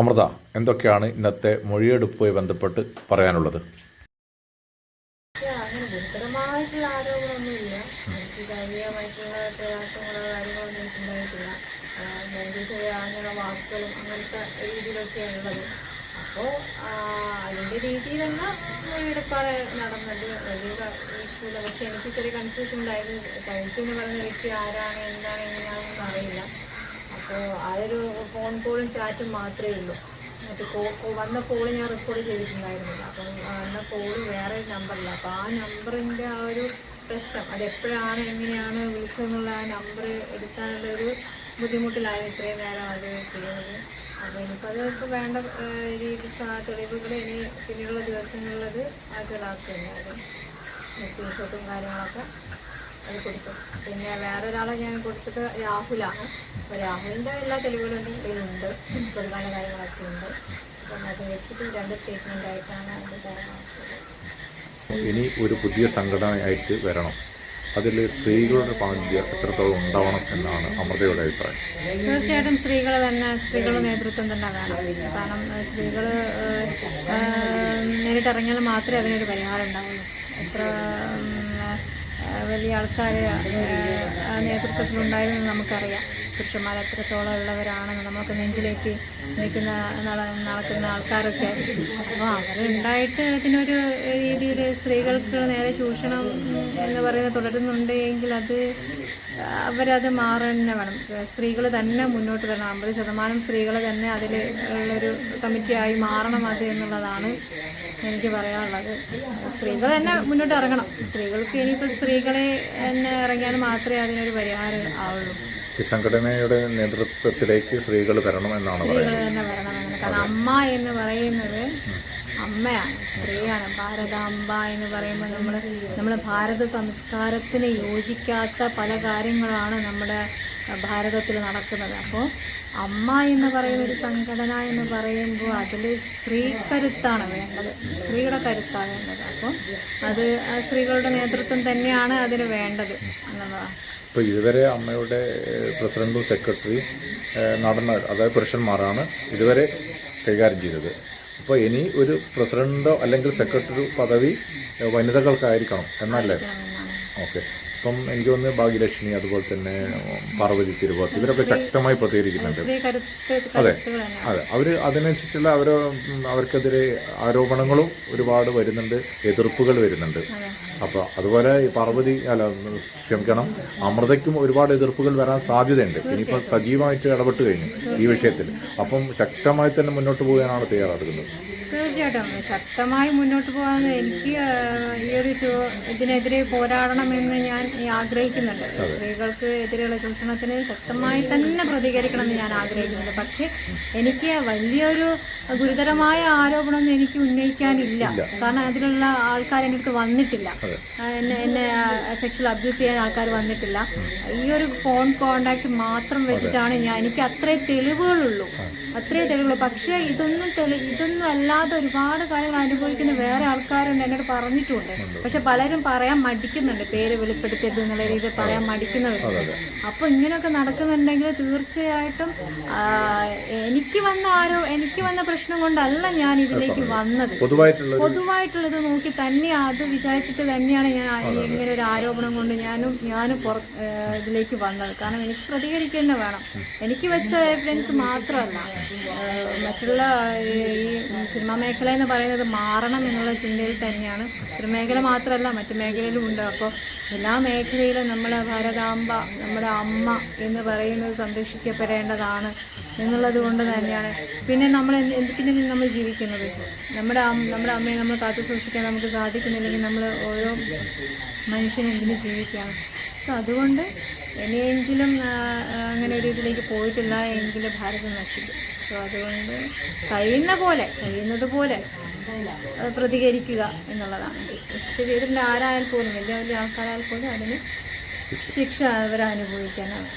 അമൃത എന്തൊക്കെയാണ് ഇന്നത്തെ മൊഴിയെടുപ്പുമായി ബന്ധപ്പെട്ട് പറയാനുള്ളത്? ഗുരുതരമായിട്ടുള്ള ആരോപണമൊന്നുമില്ല. എനിക്ക് ശാരീരികമായിട്ടുള്ള അപ്പോൾ നടന്നത്. വലിയ പക്ഷെ എനിക്ക് ചെറിയ കൺഫ്യൂഷൻ ഉണ്ടായത്. സയൻസ് എന്ന് പറയുന്ന വ്യക്തി ആരാണ്? എന്താണ്? എങ്ങനെയാണെന്നൊന്നും അറിയില്ല അപ്പോൾ ആ ഒരു ഫോൺ കോളും ചാറ്റും മാത്രമേ ഉള്ളൂ. മറ്റേ കോ വന്ന കോൾ ഞാൻ റെക്കോർഡ് ചെയ്തിട്ടുണ്ടായിരുന്നില്ല. അപ്പം വന്ന കോൾ വേറെ ഒരു നമ്പറില്ല അപ്പം ആ നമ്പറിന്റെ ആ ഒരു പ്രശ്നം അതെപ്പോഴാണ് എങ്ങനെയാണ് വിളിച്ചതെന്നുള്ള ആ നമ്പർ എടുക്കാനുള്ള ഒരു ബുദ്ധിമുട്ടിലായിരുന്നു ഇത്രയും നേരം അത് ചെയ്യുന്നത് അപ്പോൾ എനിക്കത് ഇപ്പോൾ വേണ്ട രീതി തെളിവുകൾ ഇനി പിന്നീടുള്ള ദിവസങ്ങളിലത് ഹാജരാക്കുന്നുണ്ടായിരുന്നു സ്ക്രീൻഷോട്ടും കാര്യങ്ങളൊക്കെ അത് കൊടുത്തു. പിന്നെ വേറെ ഒരാളെ ഞാൻ കൊടുത്തത് രാഹുലാണ്. അപ്പോൾ രാഹുലിന്റെ എല്ലാ തെളിവുകളും ഇതിലുണ്ട്. ഒരുപാട് കാര്യങ്ങളൊക്കെ ഉണ്ട്. അപ്പം അത് വെച്ചിട്ട് രണ്ട് സ്റ്റേറ്റ്മെന്റ് ആയിട്ടാണ് അത് ഇനി ഒരു പുതിയ സംഘടനയായിട്ട് വരണം. അതിൽ സ്ത്രീകളുടെ പങ്ക് എത്രത്തോളം ഉണ്ടാവണം എന്നാണ് അമൃതയുടെ അഭിപ്രായം. തീർച്ചയായിട്ടും സ്ത്രീകൾ തന്നെ സ്ത്രീകളുടെ നേതൃത്വം തന്നെ വേണം. കാരണം സ്ത്രീകൾ നേരിട്ടിറങ്ങിയാൽ മാത്രമേ അതിനൊരു പരിഹാരം ഉണ്ടാവുള്ളൂ. എത്ര വലിയ ആൾക്കാർ നേതൃത്വത്തിലുണ്ടായിരുന്നു നമുക്കറിയാം. പുരുഷന്മാർ എത്രത്തോളം ഉള്ളവരാണെന്ന് നമുക്ക് നെഞ്ചിലേറ്റി നിൽക്കുന്ന നടക്കുന്ന ആൾക്കാരൊക്കെ. അപ്പോൾ അവരുണ്ടായിട്ട് ഇതിനൊരു രീതിയിൽ സ്ത്രീകൾക്ക് നേരെ ചൂഷണം എന്ന് പറയുന്നത് തുടരുന്നുണ്ട് എങ്കിൽ അത് അവരത് മാറന്നെ വേണം. സ്ത്രീകൾ തന്നെ മുന്നോട്ട് വരണം. അമ്പത് ശതമാനം സ്ത്രീകൾ തന്നെ അതിൽ ഉള്ളൊരു കമ്മിറ്റിയായി മാറണം അത് എന്നുള്ളതാണ് എനിക്ക് പറയാനുള്ളത്. സ്ത്രീകൾ തന്നെ മുന്നോട്ട് ഇറങ്ങണം. സ്ത്രീകൾക്ക് ഇനിയിപ്പോൾ സ്ത്രീകളെ തന്നെ ഇറങ്ങിയാൽ മാത്രമേ അതിനൊരു പരിഹാരം ആവുള്ളൂ. ഈ സംഘടനയുടെ നേതൃത്വത്തിലേക്ക് സ്ത്രീകൾ വരണം എന്നാണ് സ്ത്രീകൾ തന്നെ വരണമെന്ന് കാരണം അമ്മ എന്ന് പറയുന്നത് അമ്മയാണ്. സ്ത്രീയാണ്. ഭാരതാംബ എന്ന് പറയുമ്പോൾ നമ്മൾ നമ്മുടെ ഭാരത സംസ്കാരത്തിന് യോജിക്കാത്ത പല കാര്യങ്ങളാണ് നമ്മുടെ ഭാരതത്തിൽ നടക്കുന്നത്. അപ്പോൾ അമ്മ എന്ന് പറയുന്ന ഒരു സംഘടന എന്ന് പറയുമ്പോൾ അതിൽ സ്ത്രീ കരുത്താണ് വേണ്ടത്. സ്ത്രീയുടെ കരുത്താണ് വേണ്ടത്. അപ്പോൾ അത് സ്ത്രീകളുടെ നേതൃത്വം തന്നെയാണ് അതിന് വേണ്ടത് എന്നുള്ളതാണ് ഇപ്പോൾ ഇതുവരെ അമ്മയുടെ പ്രസിഡന്റും സെക്രട്ടറി നടന്ന അതായത് പുരുഷന്മാരാണ് ഇതുവരെ കൈകാര്യം ചെയ്തത്. അപ്പോൾ ഇനി ഒരു പ്രസിഡന്റോ അല്ലെങ്കിൽ സെക്രട്ടറി പദവി വനിതകൾക്കായിരിക്കണം എന്നല്ലേ? ഓക്കെ. ഇപ്പം എനിക്ക് തോന്നുന്നു ഭാഗ്യലക്ഷ്മി അതുപോലെ തന്നെ പാർവതി തിരുവോത്ത് ഇവരൊക്കെ ശക്തമായി പ്രതികരിക്കുന്നുണ്ട്. അതെ. അതെ. അവർ അതിനനുസരിച്ചുള്ള അവർ അവർക്കെതിരെ ആരോപണങ്ങളും ഒരുപാട് വരുന്നുണ്ട് എതിർപ്പുകൾ വരുന്നുണ്ട്. അപ്പോൾ അതുപോലെ ഈ പാർവതി അല്ല ക്ഷമിക്കണം അമൃതയ്ക്കും ഒരുപാട് എതിർപ്പുകൾ വരാൻ സാധ്യതയുണ്ട്. ഇനിയിപ്പോൾ സജീവമായിട്ട് ഇടപെട്ട് കഴിഞ്ഞു ഈ വിഷയത്തിൽ. അപ്പം ശക്തമായി തന്നെ മുന്നോട്ട് പോകാനാണ് തയ്യാറെടുക്കുന്നത് തീർച്ചയായിട്ടും. ശക്തമായി മുന്നോട്ട് പോകാൻ എനിക്ക് ഇതിനെതിരെ പോരാടണമെന്ന് ഞാൻ ആഗ്രഹിക്കുന്നുണ്ട്. സ്ത്രീകൾക്ക് എതിരെയുള്ള ചൂഷണത്തിന് ശക്തമായി തന്നെ പ്രതികരിക്കണമെന്ന് ഞാൻ ആഗ്രഹിക്കുന്നുണ്ട്. പക്ഷെ എനിക്ക് വലിയൊരു ഗുരുതരമായ ആരോപണമൊന്നും എനിക്ക് ഉന്നയിക്കാനില്ല. കാരണം അതിലുള്ള ആൾക്കാർ എന്റെ അടുത്ത് വന്നിട്ടില്ല. എന്നെ എന്നെ സെക്ഷൽ അബ്യൂസ് ചെയ്യാൻ ആൾക്കാർ വന്നിട്ടില്ല. ഈ ഒരു ഫോൺ കോണ്ടാക്ട് മാത്രം വെച്ചിട്ടാണ് ഞാൻ. എനിക്ക് അത്രേ തെളിവുകളുള്ളൂ. അത്രേ തെളിവുള്ളൂ പക്ഷേ ഇതൊന്നും തെളി ഇതൊന്നും അല്ലാതെ ഒരുപാട് കാര്യങ്ങൾ അനുഭവിക്കുന്ന വേറെ ആൾക്കാരുണ്ട് എന്നോട് പറഞ്ഞിട്ടുണ്ട്. പക്ഷെ പലരും പറയാൻ മടിക്കുന്നുണ്ട്. പേര് വെളിപ്പെടുത്തരുത് എന്നുള്ള രീതിയിൽ പറയാൻ മടിക്കുന്നവരുണ്ട്. അപ്പൊ ഇങ്ങനെയൊക്കെ നടക്കുന്നുണ്ടെങ്കിൽ തീർച്ചയായിട്ടും എനിക്ക് വന്ന ആരോ എനിക്ക് വന്ന പ്രശ്നം കൊണ്ടല്ല ഞാൻ ഇതിലേക്ക് വന്നത്. പൊതുവായിട്ടുള്ള പൊതുവായിട്ടുള്ളത് നോക്കി തന്നെ അത് വിചാരിച്ചിട്ട് തന്നെയാണ് ഞാൻ ഇങ്ങനെ ഒരു ആരോപണം കൊണ്ട് ഞാനും ഞാനും പുറ ഇതിലേക്ക് വന്നത്. കാരണം എനിക്ക് പ്രതികരിക്കേണ്ട വേണം. എനിക്ക് വെച്ച എവിഡൻസ് മാത്രമല്ല. മറ്റുള്ള ഈ സിനിമാ മേഖല എന്ന് പറയുന്നത് മാറണം എന്നുള്ള ചിന്തയിൽ തന്നെയാണ്. സിനിമ മേഖല മാത്രമല്ല മറ്റു മേഖലയിലും ഉണ്ട്. അപ്പോൾ എല്ലാ മേഖലയിലും നമ്മൾ ഭാരതാംബ നമ്മുടെ അമ്മ എന്ന് പറയുന്നത് സംരക്ഷിക്കപ്പെടേണ്ടതാണ് എന്നുള്ളത് കൊണ്ട് തന്നെയാണ്. പിന്നെ നമ്മൾ എന്ത് എന്തിനാണ് നമ്മൾ ജീവിക്കുന്നത്? നമ്മുടെ നമ്മുടെ അമ്മയെ നമ്മൾ കാത്തു സൂക്ഷിക്കാൻ നമുക്ക് സാധിക്കുന്നില്ലെങ്കിൽ നമ്മൾ ഓരോ മനുഷ്യനും എന്തിനു ജീവിക്കുകയാണ് സോ അതുകൊണ്ട് ഇനിയെങ്കിലും അങ്ങനെ ഒരു ഇതിലേക്ക് പോയിട്ടില്ല എങ്കിൽ ഭാരതം നശിക്കും. സോ അതുകൊണ്ട് കഴിയുന്ന പോലെ കഴിയുന്നത് പോലെ പ്രതികരിക്കുക എന്നുള്ളതാണ്. വീടിന്റെ ആരായാൽ പോലും വലിയ വലിയ ആൾക്കാരായാൽ പോലും അതിന് ശിക്ഷ അവരനുഭവിക്കാനാണ്.